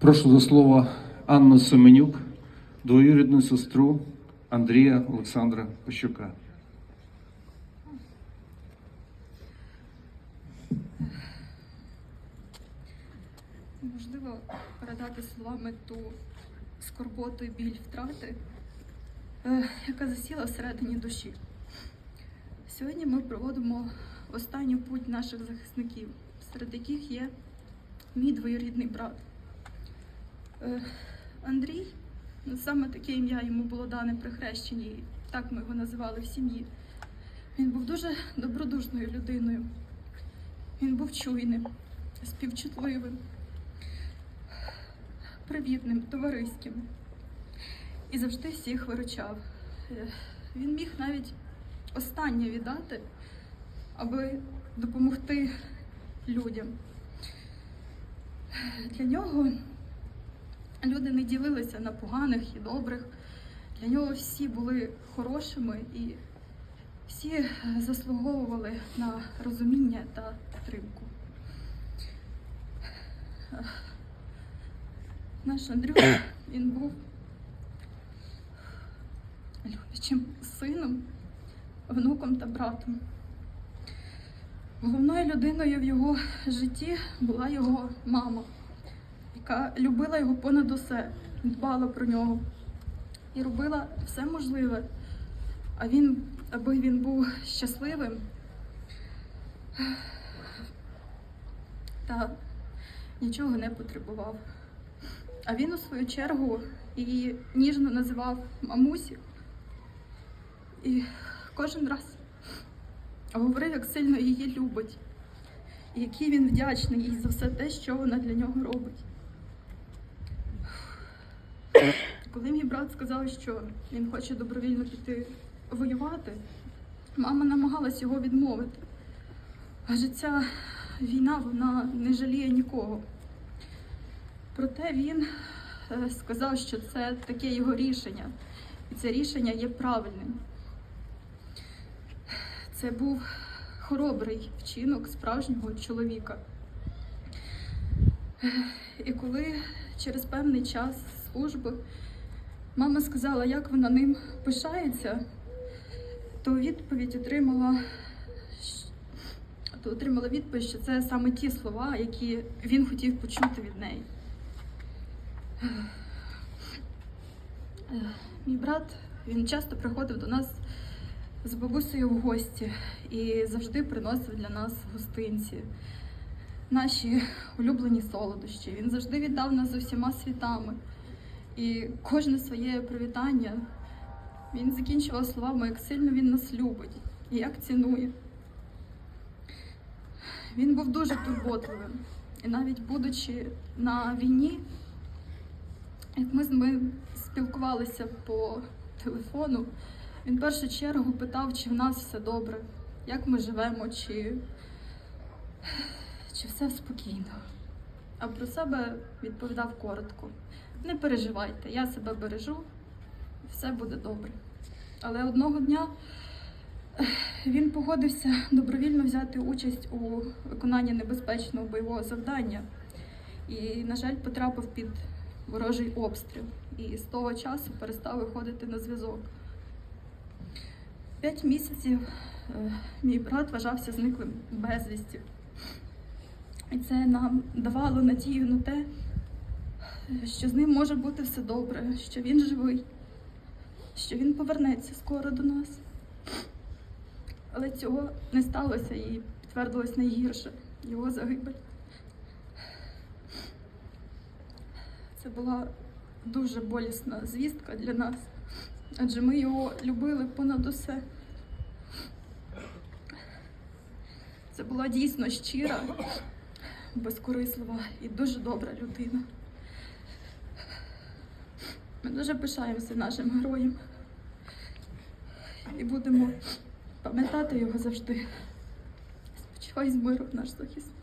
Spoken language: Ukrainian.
Прошу до слова Анну Семенюк, двоюрідну сестру Андрія Олександра Пощука. Можливо, передати словами ту скорботу і біль втрати, е, яка засіла всередині душі. Сьогодні ми проводимо останню путь наших захисників, серед яких є мій двоюрідний брат. Е, Андрій, ну, саме таке ім'я йому було дане при хрещенні, так ми його називали в сім'ї. Він був дуже добродушною людиною. Він був чуйним, співчутливим привітним, товариським і завжди всіх виручав. Е, Він міг навіть останнє віддати, аби допомогти людям. Для нього люди не ділилися на поганих і добрих. Для нього всі були хорошими і всі заслуговували на розуміння та підтримку. Наш Андрюха, він був люблячим сином, внуком та братом. Головною людиною в його житті була його мама, яка любила його понад усе, дбала про нього і робила все можливе. А він, аби він був щасливим та нічого не потребував. А він у свою чергу її ніжно називав мамусі. І кожен раз говорив, як сильно її любить, і який він вдячний їй за все те, що вона для нього робить. Коли мій брат сказав, що він хоче добровільно піти воювати, мама намагалась його відмовити. Адже ця війна вона не жаліє нікого. Проте він е, сказав, що це таке його рішення, і це рішення є правильним. Це був хоробрий вчинок справжнього чоловіка. Е, І коли через певний час служби мама сказала, як вона ним пишається, то відповідь отримала, то отримала відповідь, що це саме ті слова, які він хотів почути від неї. Мій брат він часто приходив до нас з бабусею в гості і завжди приносив для нас гостинці, наші улюблені солодощі. Він завжди віддав нас з усіма світами. І кожне своє привітання він закінчував словами, як сильно він нас любить і як цінує. Він був дуже турботливим. І навіть будучи на війні, як ми з ним спілкувалися по телефону, він в першу чергу питав, чи в нас все добре, як ми живемо, чи, чи все спокійно. А про себе відповідав коротко: не переживайте, я себе бережу, все буде добре. Але одного дня він погодився добровільно взяти участь у виконанні небезпечного бойового завдання і, на жаль, потрапив під ворожий обстріл і з того часу перестав виходити на зв'язок. П'ять місяців мій брат вважався зниклим безвісті. І це нам давало надію на те, що з ним може бути все добре, що він живий, що він повернеться скоро до нас. Але цього не сталося і підтвердилось найгірше його загибель. Це була дуже болісна звістка для нас, адже ми його любили понад усе. Це була дійсно щира, безкорислива і дуже добра людина. Ми дуже пишаємося нашим героєм і будемо пам'ятати його завжди. Спочивай з миру, наш захисник.